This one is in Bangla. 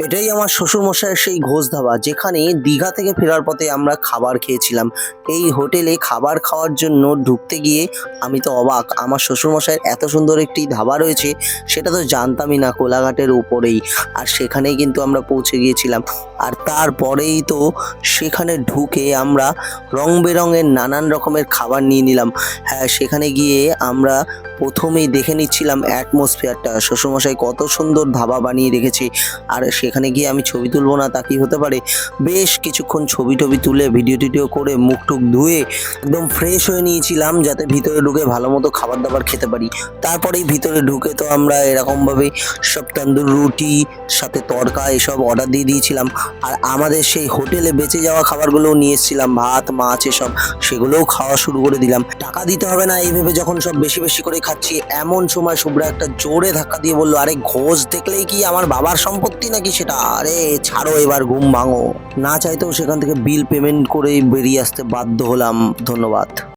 এটাই আমার শ্বশুরমশাইয়ের সেই ঘোষ ধাবা যেখানে দীঘা থেকে ফেরার পথে আমরা খাবার খেয়েছিলাম। এই হোটেলে খাবার খাওয়ার জন্য ঢুকতে গিয়ে আমি তো অবাক, আমার শ্বশুরমশাইয়ের এত সুন্দর একটি ধাবা রয়েছে, সেটা তো জানতামই না কোলাঘাটের উপরেই। আর সেখানেই কিন্তু আমরা পৌঁছে গিয়েছিলাম। আর তারপরেই তো সেখানে ঢুকে আমরা রং বেরঙের নানান রকমের খাবার নিয়ে নিলাম। হ্যাঁ সেখানে গিয়ে আমরা প্রথমেই দেখে নিচ্ছিলাম অ্যাটমসফিয়ারটা। শ্বশুরমশাই কত সুন্দর ধাবা বানিয়ে রেখেছে। আর সেখানে গিয়ে আমি ছবি তুলবো না, তা কি হতে পারে? বেশ কিছুক্ষণ ছবি টবি তুলে, ভিডিও টিডিও করে, মুখ টুক ধুয়ে একদম ফ্রেশ হয়ে নিয়েছিলাম, যাতে ভিতরে ঢুকে ভালো মতো খাবার দাবার খেতে পারি। তারপরেই ভিতরে ঢুকে তো আমরা এরকমভাবে সব তন্দুর রুটি, সাথে তড়কা এসব অর্ডার দিয়ে দিয়েছিলাম। আর আমাদের সেই হোটেলে বেঁচে যাওয়া খাবারগুলোও নিয়ে এসেছিলাম, ভাত, মাছ এসব, সেগুলোও খাওয়া শুরু করে দিলাম। টাকা দিতে হবে না এইভাবে যখন সব বেশি বেশি করে খাচ্ছি, এমন সময় শুভ্রা একটা জোরে ধাক্কা দিয়ে বলল, আরে ঘোষ, দেখলেই কি আমার বাবার সম্পত্তি নাকি সেটা? আরে ছাড়ো এবার, ঘুম ভাঙো। না চাইতেও সেখান থেকে বিল পেমেন্ট করেই বেরিয়ে আসতে বাধ্য হলাম, ধন্যবাদ।